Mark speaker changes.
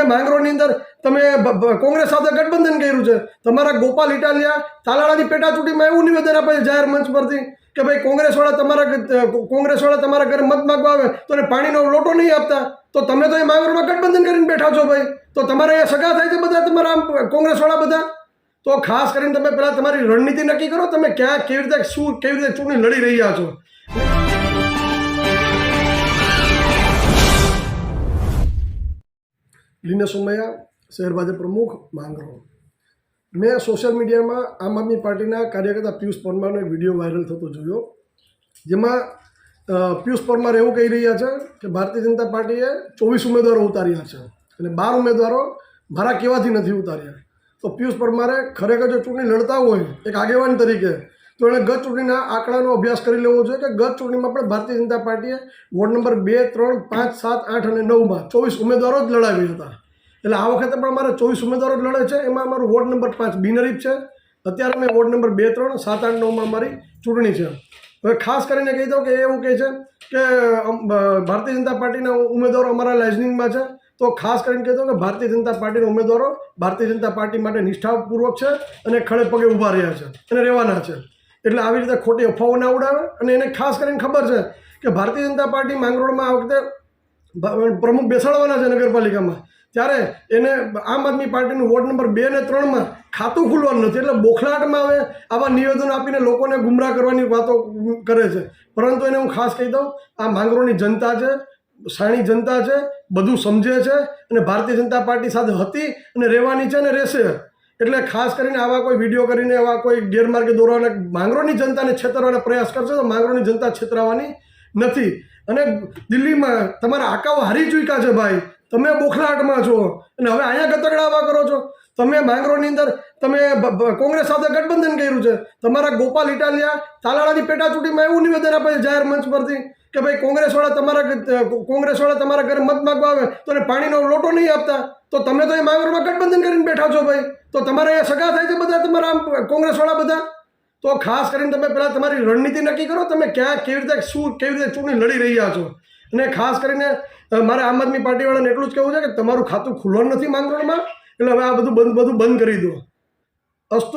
Speaker 1: તમે માંગરોળની અંદર તમે કોંગ્રેસ સાથે ગઠબંધન કર્યું છે. તમારા ગોપાલ ઇટાલિયા તાલાળાની પેટા ચૂંટણીમાં એવું નિવેદન આપે છે જાહેર મંચ પરથી કે ભાઈ કોંગ્રેસવાળા તમારા કોંગ્રેસવાળા તમારા ઘરે મત માગવા આવે તો એને પાણીનો લોટો નહીં આપતા. તો તમે તો એ માંગરોળમાં ગઠબંધન કરીને બેઠા છો ભાઈ. તો તમારે અહીંયા સગા થાય છે બધા તમારા કોંગ્રેસવાળા બધા? તો ખાસ કરીને તમે પહેલાં તમારી રણનીતિ નક્કી કરો, તમે ક્યાં કેવી રીતે શું, કેવી રીતે ચૂંટણી લડી રહ્યા છો? લીના સોમૈયા શહેર ભાજપ પ્રમુખ માંગરો મેં સોશિયલ મીડિયામાં આમ આદમી પાર્ટીના કાર્યકર્તા પિયુષ પરમારનો એક વીડિયો વાયરલ થતો જોયો, જેમાં પિયુષ પરમાર એવું કહી રહ્યા છે કે ભારતીય જનતા પાર્ટીએ ચોવીસ ઉમેદવારો ઉતાર્યા છે અને બાર ઉમેદવારો મારા કહેવાથી નથી ઉતાર્યા. તો પિયુષ પરમારે ખરેખર જો ચૂંટણી લડતા હોય, એક આગેવાન તરીકે તો એણે ગત ચૂંટણીના આંકડાનો અભ્યાસ કરી લેવો જોઈએ કે ગત ચૂંટણીમાં પણ ભારતીય જનતા પાર્ટીએ વોર્ડ નંબર બે, ત્રણ, પાંચ, સાત, આઠ અને નવમાં ચોવીસ ઉમેદવારો જ લડાવ્યા હતા. એટલે આ વખતે પણ અમારે ચોવીસ ઉમેદવારો જ લડે છે. એમાં અમારું વોર્ડ નંબર પાંચ બિનરીફ છે. અત્યારે અમે વોર્ડ નંબર બે, ત્રણ, સાત, આઠ, નવમાં અમારી ચૂંટણી છે. હવે ખાસ કરીને કહી દઉં કે એવું કહે છે કે ભારતીય જનતા પાર્ટીના ઉમેદવારો અમારા લાઇઝનિંગમાં છે. તો ખાસ કરીને કહી દઉં કે ભારતીય જનતા પાર્ટીના ઉમેદવારો ભારતીય જનતા પાર્ટી માટે નિષ્ઠાપૂર્વક છે અને ખડે પગે ઊભા રહ્યા છે અને રહેવાના છે. એટલે આવી રીતે ખોટી અફવાઓ ના ઉડાવે અને એને ખાસ કરીને ખબર છે કે ભારતીય જનતા પાર્ટી માંગરોળમાં આ વખતે પ્રમુખ બેસાડવાના છે નગરપાલિકામાં. ત્યારે એને આમ આદમી પાર્ટીનું વોર્ડ નંબર બે ને ત્રણમાં ખાતું ખુલવાનું નથી. એટલે બોખલાટમાં હવે આવા નિવેદન આપીને લોકોને ગુમરાહ કરવાની વાતો કરે છે. પરંતુ એને હું ખાસ કહી દઉં, આ માંગરોળની જનતા છે, સાણી જનતા છે, બધું સમજે છે અને ભારતીય જનતા પાર્ટી સાથે હતી અને રહેવાની છે અને રહેશે. એટલે ખાસ કરીને આવા કોઈ વીડિયો કરીને આવા કોઈ ગેરમાર્ગે દોરવાના માંગરોળની જનતાને છેતરવાના પ્રયાસ કરશે તો માંગરોળની જનતા છેતરાવાની નથી. અને દિલ્હીમાં તમારા આકાઓ હારી ચૂક્યા છે ભાઈ. તમે બોખલાટમાં છો. અને હવે અહીંયા ગતકડાવા કરો છો. તમે માંગરોળની અંદર તમે કોંગ્રેસ સાથે ગઠબંધન કર્યું છે. તમારા ગોપાલ ઇટાલિયા તાલાળાની પેટા ચૂંટણીમાં એવું નિવેદન આપે છે જાહેર મંચ પરથી કે ભાઈ કોંગ્રેસવાળા તમારા કોંગ્રેસવાળા તમારા ઘરે મત માગવા આવે તો એને પાણીનો લોટો નહીં આપતા. તો તમે તો એ માંગરોળમાં ગઠબંધન કરીને બેઠા છો ભાઈ. તો તમારે અહીંયા સગા થાય છે બધા તમારા કોંગ્રેસવાળા બધા? તો ખાસ કરીને તમે પહેલાં તમારી રણનીતિ નક્કી કરો, તમે ક્યાં કેવી રીતે, શું કેવી રીતે ચૂંટણી લડી રહ્યા છો? અને ખાસ કરીને મારે આમ આદમી પાર્ટીવાળાને એટલું જ કહેવું છે કે તમારું ખાતું ખુલ્લું નથી માંગરોળમાં. એટલે હવે આ બધું બંધ બધું બંધ કરી દો. અસ્તુ